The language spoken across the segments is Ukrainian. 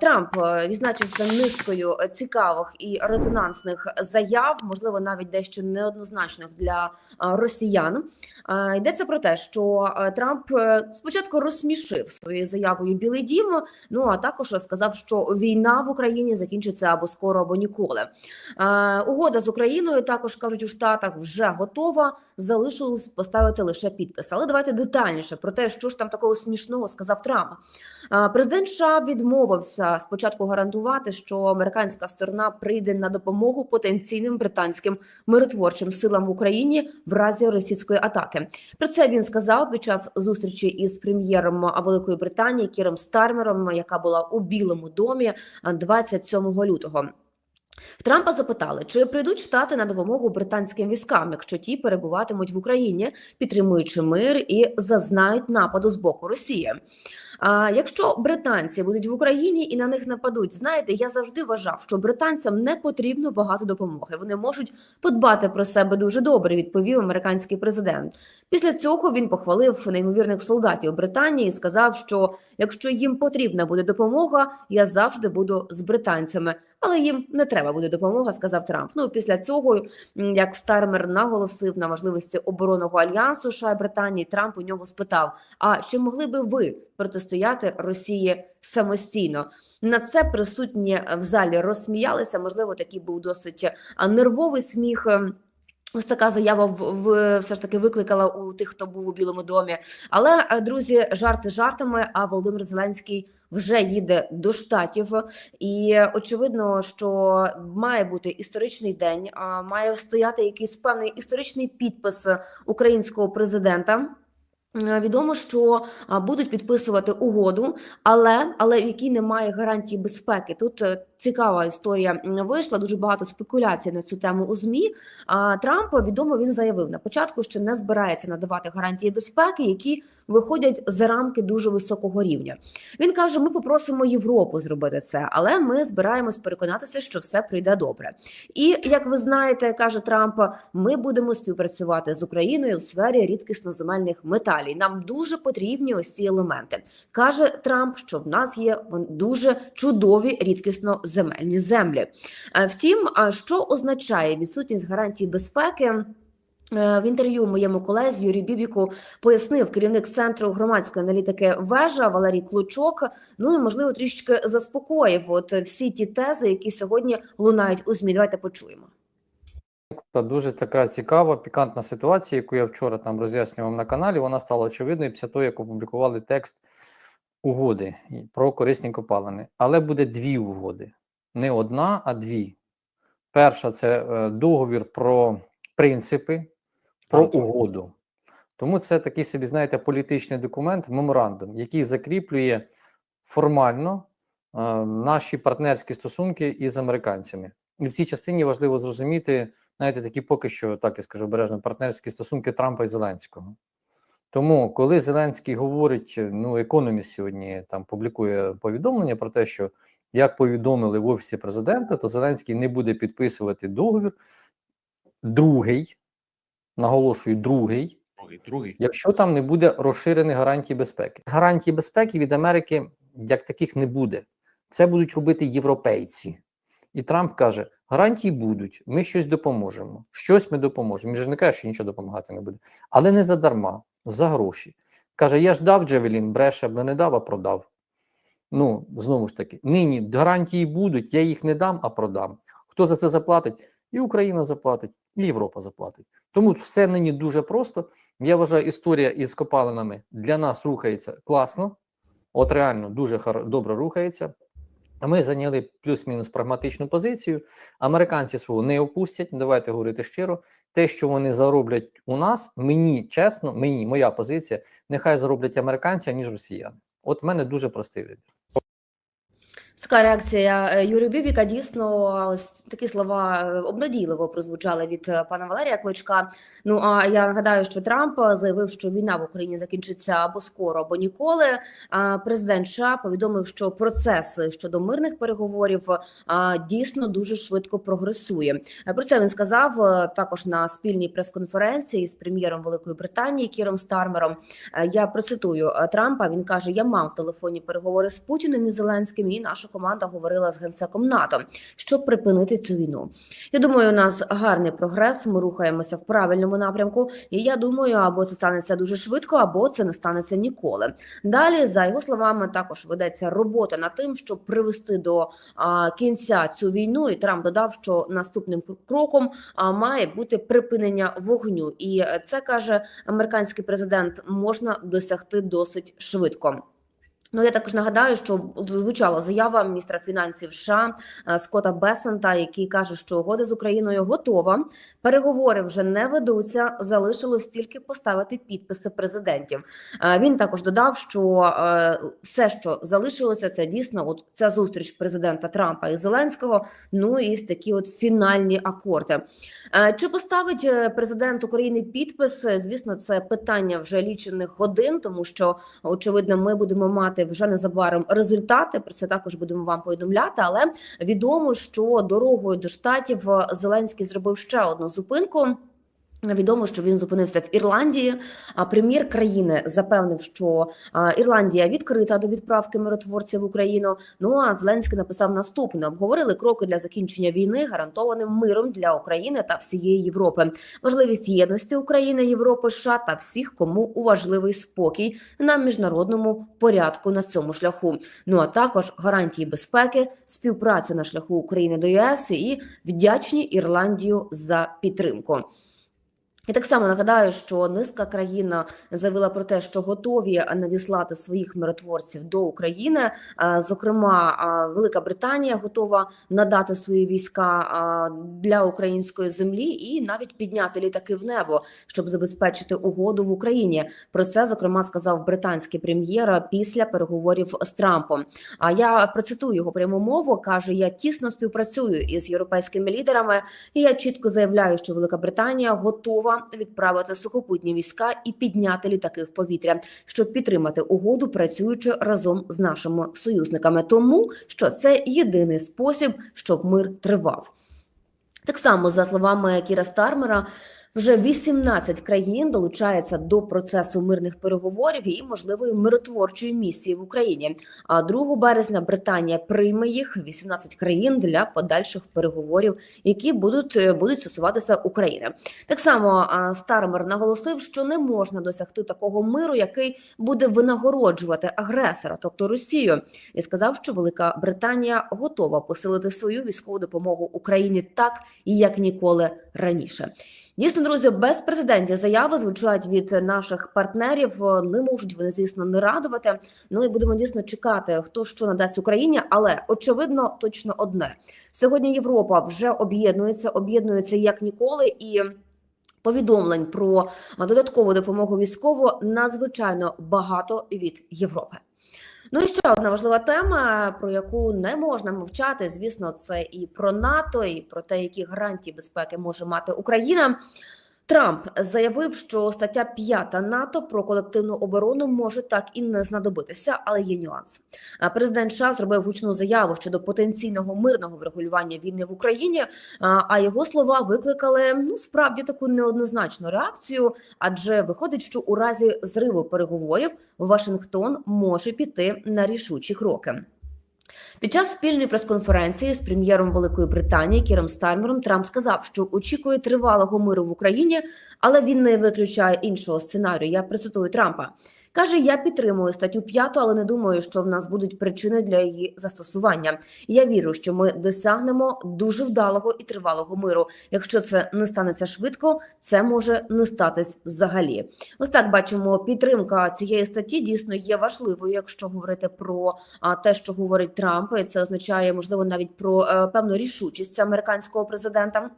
Трамп е, відзначився низкою цікавих і резонансних заяв, можливо, навіть дещо неоднозначних для е, росіян. Е, Йдеться про те, що Трамп спочатку розсмішив своєю заявою Білий Дім. Ну а також сказав, що війна в Україні закінчиться або скоро, або ніколи. Угода з Україною також кажуть у Штатах вже готова. Залишилось поставити лише підпис. Але давайте детальніше про те, що ж там такого смішного сказав Трамп. Президент США відмовився спочатку гарантувати, що американська сторона прийде на допомогу потенційним британським миротворчим силам в Україні в разі російської атаки. Про це він сказав під час зустрічі із прем'єром Великої Британії Кіром Стармером, яка була у Білому домі е, 27 лютого. Трампа запитали, чи прийдуть штати на допомогу британським військам, якщо ті перебуватимуть в Україні, підтримуючи мир і зазнають нападу з боку Росії. А якщо британці будуть в Україні і на них нападуть, знаєте, я завжди вважав, що британцям не потрібно багато допомоги. Вони можуть подбати про себе дуже добре, відповів американський президент. Після цього він похвалив неймовірних солдатів Британії і сказав, що якщо їм потрібна буде допомога, я завжди буду з британцями. Але їм не треба буде допомога, сказав Трамп. Ну після цього, як Стармер наголосив на важливості оборонного альянсу США і Британії, Трамп у нього спитав: А чи могли би ви протистояти Росії самостійно? На це присутні в залі розсміялися. Можливо, такий був досить нервовий сміх. Ем, Ось така заява в, все ж таки викликала у тих, хто був у Білому домі. Але е, друзі, жарти жартами. А Володимир Зеленський вже їде до штатів, і очевидно, що має бути історичний день, має стояти якийсь певний історичний підпис українського президента. Е, Відомо, що будуть підписувати угоду, але але в якій немає гарантії безпеки. Тут е, цікава історія вийшла. Дуже багато спекуляцій на цю тему у змі. А Трамп відомо він заявив на початку, що не збирається надавати гарантії безпеки, які виходять за рамки дуже високого рівня. Він каже: Ми попросимо Європу зробити це, але ми збираємось переконатися, що все прийде добре. І як ви знаєте, каже Трамп, ми будемо співпрацювати з Україною у сфері рідкісноземельних металів. Нам дуже потрібні ось ці елементи. каже Трамп, що в нас є дуже чудові рідкісноземельні землі. Е, Втім, що означає відсутність гарантій безпеки? Е, В інтерв'ю моєму колезі Юрію Бібіку пояснив керівник центру громадської аналітики вежа Валерій Клучок. Ну і можливо трішечки заспокоїв от всі ті тези, які сьогодні лунають у змі. Давайте почуємо. Та дуже така цікава, пікантна ситуація, яку я вчора там роз'яснював на каналі. Вона стала очевидною після того, як опублікували текст угоди про корисні копалини. Але буде дві угоди: не одна, а дві. Перша це е, договір про принципи, про угоду. Тому це такий собі, знаєте, політичний документ, меморандум, який закріплює формально е, наші партнерські стосунки із американцями. І в цій частині важливо зрозуміти, знаєте, такі поки що, так я скажу обережно, партнерські стосунки Трампа і Зеленського. Тому, коли Зеленський говорить, ну, економіст сьогодні там публікує повідомлення про те, що як повідомили в офісі президента, то Зеленський не буде підписувати договір. Другий, наголошую, другий, Другий, другий. якщо там не буде розширених гарантій безпеки. Гарантій безпеки від Америки як таких не буде. Це будуть робити європейці. І Трамп каже: гарантії будуть, ми щось допоможемо. Щось ми допоможемо. Він же не каже, що нічого допомагати не буде. Але не задарма, за гроші. Каже: я ж дав Джевелін, бреше, бо не дав, а продав. Ну, знову ж таки, нині гарантії будуть, я їх не дам, а продам. Хто за це заплатить? І Україна заплатить, і Європа заплатить. Тому все нині дуже просто. Я вважаю, історія із копалинами для нас рухається класно, от реально дуже добре рухається. Ми зайняли плюс-мінус прагматичну позицію. Американці свого не опустять. Давайте говорити щиро. Те, що вони зароблять у нас, мені чесно, мені моя позиція, нехай зароблять американці, ніж росіяни. От в мене дуже простий вибір. Така реакція е, Юрія Бібіка. Дійсно, ось такі слова е, обнадійливо прозвучали від е, пана Валерія Клочка. Ну а я нагадаю, що Трамп заявив, що війна в Україні закінчиться або скоро, або ніколи. Президент США повідомив, що процес щодо мирних переговорів дійсно дуже швидко прогресує. Про це він сказав також на спільній прес-конференції з прем'єром Великої Британії Кіром Стармером. Я процитую Трампа. Він каже: Я мав телефонні переговори з Путіним і Зеленським, і наша команда говорила з генсеком НАТО, щоб припинити цю війну. Я думаю, у нас гарний прогрес. Ми рухаємося в правильному напрямку. І я думаю, або це станеться дуже швидко, або це не станеться ніколи. Далі, за його словами, також ведеться робота над тим, щоб привести до кінця цю війну. І Трамп додав, що наступним кроком має бути припинення вогню, і е, це каже американський президент, можна досягти досить швидко. Ну, я також нагадаю, що звучала заява міністра фінансів США е, Скотта Бесента, який каже, що угода з Україною готова. Переговори вже не ведуться. Залишилось тільки поставити підписи президентів. Е, Він також додав, що е, все, що залишилося, це дійсно от ця зустріч президента Трампа і Зеленського. Ну і такі от фінальні акорди. Чи поставить президент України підпис? Звісно, це питання вже лічених годин, тому що очевидно, ми будемо мати вже незабаром результати. Про це також будемо вам повідомляти. Але відомо, що дорогою до штатів е, Зеленський зробив ще одну зупинку. Відомо, що він зупинився в Ірландії. А прем'єр країни запевнив, що Ірландія відкрита до відправки миротворців в Україну. Ну а Зеленський написав наступне: обговорили кроки для закінчення війни, гарантованим миром для України та всієї Європи. Можливість єдності України, Європи, США та всіх, кому важливий спокій на міжнародному порядку на цьому шляху. Ну а також гарантії безпеки, співпрацю на шляху України до ЄС і вдячні Ірландію за підтримку. І так само нагадаю, що низка країн заявила про те, що готові надіслати своїх миротворців до України. Зокрема, Велика Британія готова надати свої війська для української землі і навіть підняти літаки в небо, щоб забезпечити угоду в Україні. Про це зокрема сказав британський прем'єр після переговорів з Трампом. А я процитую його пряму мову. каже: Я тісно співпрацюю із європейськими лідерами, і я чітко заявляю, що Велика Британія готова відправити сухопутні війська і підняти літаки в повітря, щоб підтримати угоду, працюючи разом з нашими союзниками, тому що це єдиний спосіб, щоб мир тривав. Так само, за словами Кіра Стармера, вже 18 країн долучаються до процесу мирних переговорів і можливої миротворчої місії в Україні. А 2 березня Британія прийме їх 18 країн для подальших переговорів, які будуть е, будуть стосуватися України. Так само Стармер наголосив, що не можна досягти такого миру, який буде винагороджувати агресора, тобто Росію, і сказав, що Велика Британія готова посилити свою військову допомогу Україні так, як ніколи раніше. Дійсно, друзі, безпрецедентні заяви звучать від наших партнерів. Не можуть вони, звісно, не радувати. Ну і будемо дійсно чекати, хто що надасть Україні. Але очевидно, точно одне сьогодні. Європа вже об'єднується, об'єднується як ніколи і. Повідомлень про додаткову допомогу військову надзвичайно багато від Європи. Ну і ще одна важлива тема, про яку не можна мовчати. Звісно, це і про НАТО, і про те, які гарантії безпеки може мати Україна. Трамп заявив, що стаття 5 НАТО про колективну оборону може так і не знадобитися, але є нюанс. Президент США зробив гучну заяву щодо потенційного мирного врегулювання війни в Україні. а, А його слова викликали ну справді таку неоднозначну реакцію, адже виходить, що у разі зриву переговорів Вашингтон може піти на рішучі кроки. Під час спільної прес-конференції з прем'єром Великої Британії Кіром Стармером Трамп сказав, що очікує тривалого миру в Україні, але він не виключає іншого сценарію. Я процитую Трампа. Каже, я підтримую статтю 5, але не думаю, що в нас будуть причини для її застосування. Я вірю, що ми досягнемо дуже вдалого і тривалого миру. Якщо це не станеться швидко, це може не статись взагалі. Ось так бачимо, підтримка цієї статті дійсно є важливою, якщо говорити про те, що говорить Трамп, і це означає, можливо, навіть про е, певну рішучість американського президента.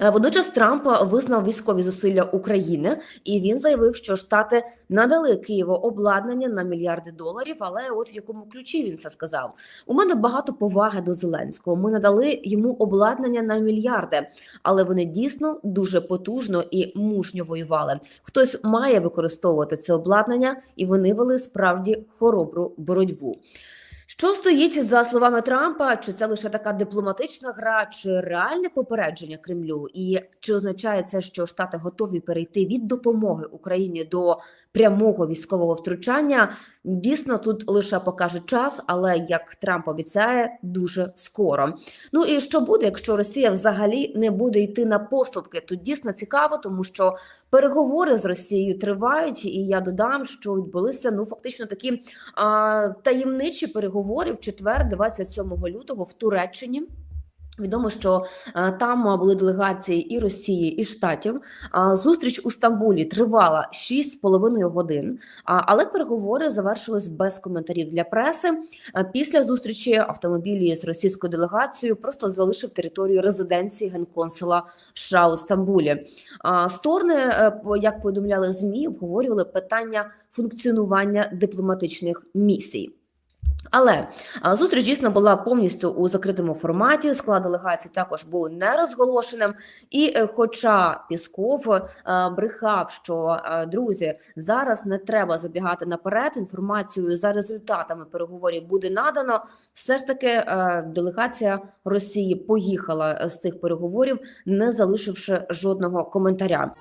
Е, Водночас Трамп визнав військові зусилля України, і він заявив, що штати надали Києву обладнання на мільярди доларів. Але от в якому ключі він це сказав? У мене багато поваги до Зеленського. Ми надали йому обладнання на мільярди, але вони дійсно дуже потужно і мужньо воювали. Хтось має використовувати це обладнання, і вони вели справді хоробру боротьбу. Що стоїть за словами Трампа? Чи це лише така дипломатична гра, чи реальне попередження Кремлю? І чи означає це, що Штати готові перейти від допомоги Україні до прямого військового втручання. Дійсно, тут лише покаже час, але як Трамп обіцяє, дуже скоро. Ну і що буде, якщо Росія взагалі не буде йти на поступки? Тут дійсно цікаво, тому що переговори з Росією тривають, і я додам, що відбулися ну фактично такі а, таємничі переговори в четвер, 27 лютого, в Туреччині. Відомо, що е, там були делегації і Росії, і Штатів. Зустріч у Стамбулі тривала 6,5 годин, але переговори завершились без коментарів для преси. Е, Після зустрічі автомобілі з російською делегацією просто залишив територію резиденції генконсула США у Стамбулі. Сторони, е, як повідомляли змі, обговорювали питання функціонування дипломатичних місій. Але зустріч дійсно була повністю у закритому форматі. Склад делегації також був не розголошеним. І е, хоча Пісков е, брехав, що е, друзі зараз не треба забігати наперед, інформацію за результатами переговорів буде надано. Все ж таки делегація Росії поїхала з цих переговорів, не залишивши жодного коментаря.